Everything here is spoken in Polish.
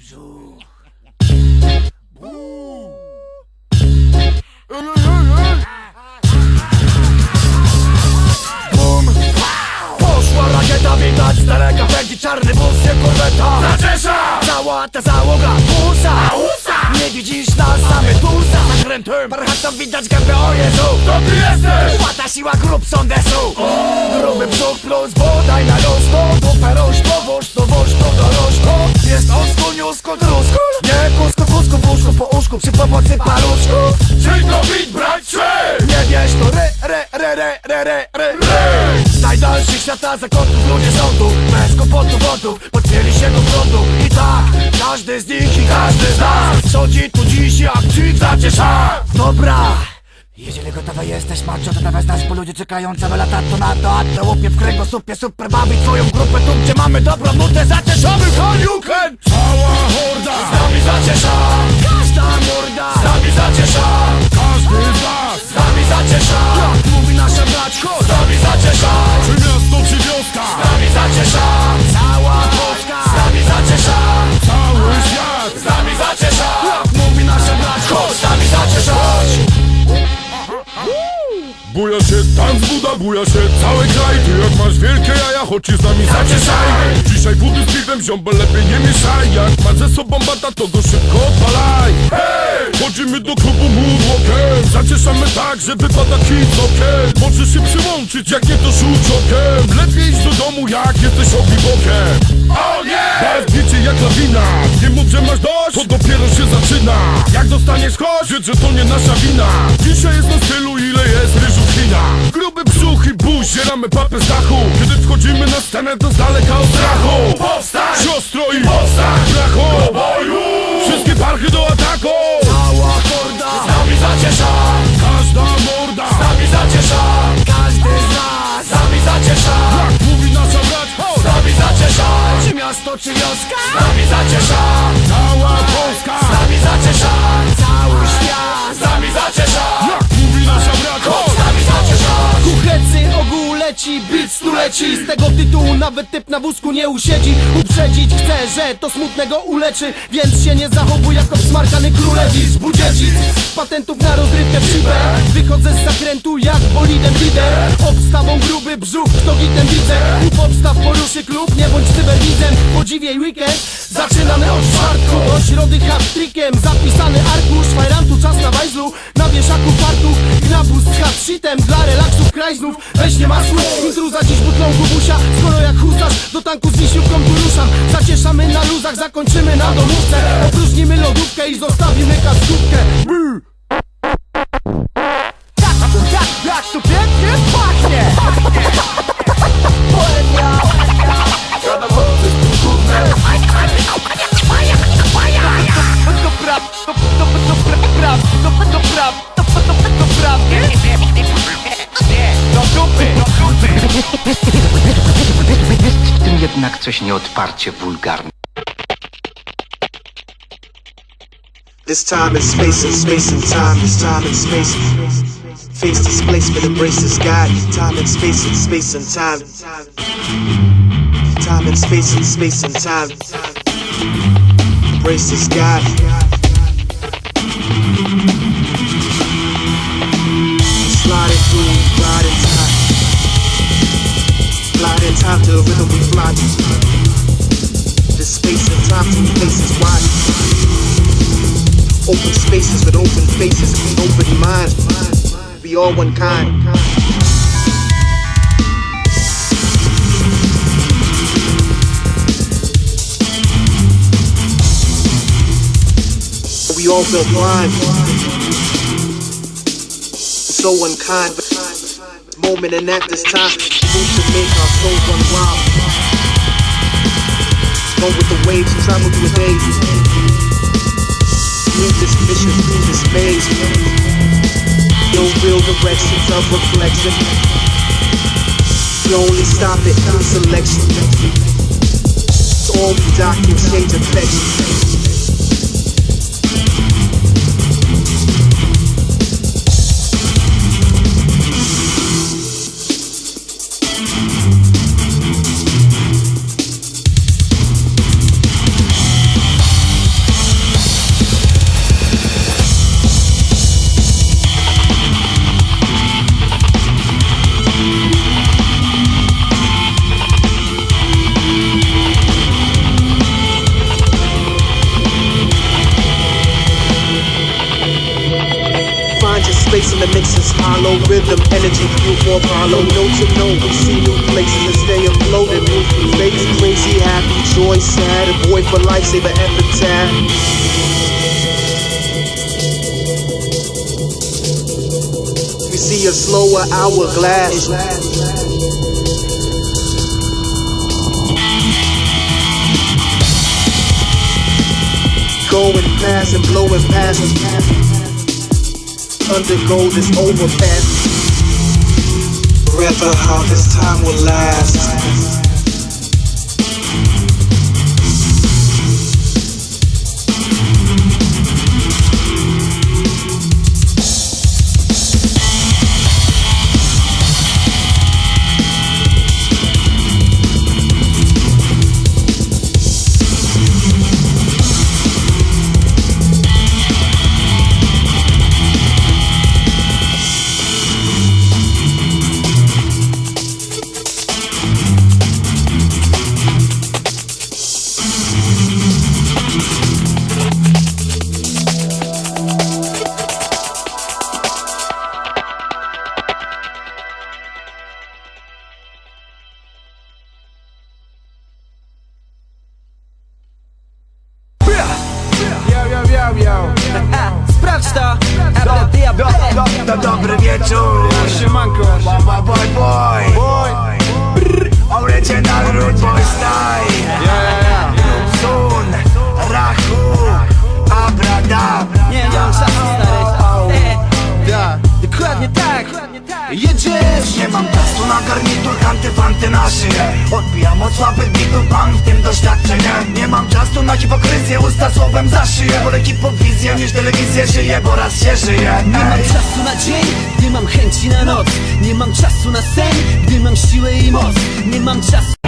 brzuch. Bum! Poszła rakieta, widać z daleka Pędzi czarny wóz, się korweta Zaczesza! Cała ta załoga usa Usa! Nie widzisz nas, same tusa Zakrętem parchatą widać gębę, o Jezu To ty jesteś! Łata siła grup sondesu Gruby brzuch plus bodaj na lusko Dupę roż, Przy pomocy paluszków Czyj to bit, brać trzy! Nie wiesz, to re, re, re, re, re, re, re, re. Z najdalszych świata zakątków ludzie są tu. Bez kłopotu wodów, podpięli się do prądu I tak, każdy z nich i każdy z nas. Schodzi tu dziś jak dzik zaciesza? Dobra. Jeżeli gotowa jesteś macho, to dawaj znać, bo ludzie czekają całe lata to na to A to łupie w kręgosłupie, super bawi twoją grupę Tu gdzie mamy dobrą nutę, zacieszamy koniuken Cała horda! Z nami zaciesza Każda morda tanc Buda, buja się cały kraj Ty jak masz wielkie jaja, chodź się z nami zacieszaj. Dzisiaj budy z piwem, ziombel lepiej nie mieszaj. Jak masz ze sobą bata, to go szybko odpalaj Hej! Chodzimy do klubu Moonwalkiem Zacieszamy tak, że wypada kit z okien. Możesz się przyłączyć, jak nie to rzuć okiem. Lepiej iść do domu, jak jesteś obibokiem O nie! Bez wiecie jak lawina. Nie mów, że masz dość, to dopiero się zaczyna. Jak dostaniesz kość, wiedz, że to nie nasza wina. Dzisiaj jest na stylu, ile jest ryżu w Chinach Gruby brzuch i buź, zieramy papę z dachu Kiedy wchodzimy na scenę, to z daleka od strachu Powstań! Siostro i Powstań! bracho boju! Wszystkie parchy do ataku Cała horda z nami zaciesza Każda morda leci Z tego tytułu nawet typ na wózku nie usiedzi. Uprzedzić chce, że to smutnego uleczy Więc się nie zachowuj jako smarkany królewicz. Budziedzic, patentów na rozrywkę w szybę. Wychodzę z zakrętu jak bolidem lider Obstawą gruby brzuch, kto gitem widzę. U podstaw poruszy klub, nie bądź cyberwizem Podziwiaj weekend, zaczynamy od czwartku. Do środy hat-trickiem, zapisany arkusz. Fajrantu czas na bajzlu, na wieszaku fartuch Gnabus z hat-shitem, dla znów Weź nie masło, intruza dziś butlą kubusia Skoro jak husarz, do tanku z wisiówką tu ruszam Zacieszamy na luzach, zakończymy na domówce. Opróżnimy lodówkę i zostawimy kaskówkę. Coś nieodparcie wulgarne. This time and space and space and time, this time and space. Face displacement, embrace this God. Time and space and space and time. Time and space and space and time. Embrace this God. Open spaces with open faces, open minds. We all one kind. We all built blind. So unkind. Moment and at this time, move to make our souls run wild. Go with the waves, travel through a daze real directions of reflection. You only stop it through selection. So all we documents change affection. The mix is hollow rhythm, energy, more hollow. Note to no, we see new places and stay afloat and move through phase. Crazy, happy, joy, sad, a boy for life, save lifesaver epitaph. We see a slower hourglass. Going past and blowing past. Undergo this overpass. Forever, how this time will last. Dobry wieczór Siemanko! Baba boy boy mam czasu na garnitur, antyfanty na szyję Odbijam od słabych bitów, mam w tym doświadczenie. Nie mam czasu na hipokryzję, usta słowem za szyję Wolę hipowizję niż telewizję, żyję, bo raz się żyje. Nie mam Ej. czasu na dzień, gdy mam chęci na noc. Nie mam czasu na sen, gdy mam siłę i moc. Nie mam czasu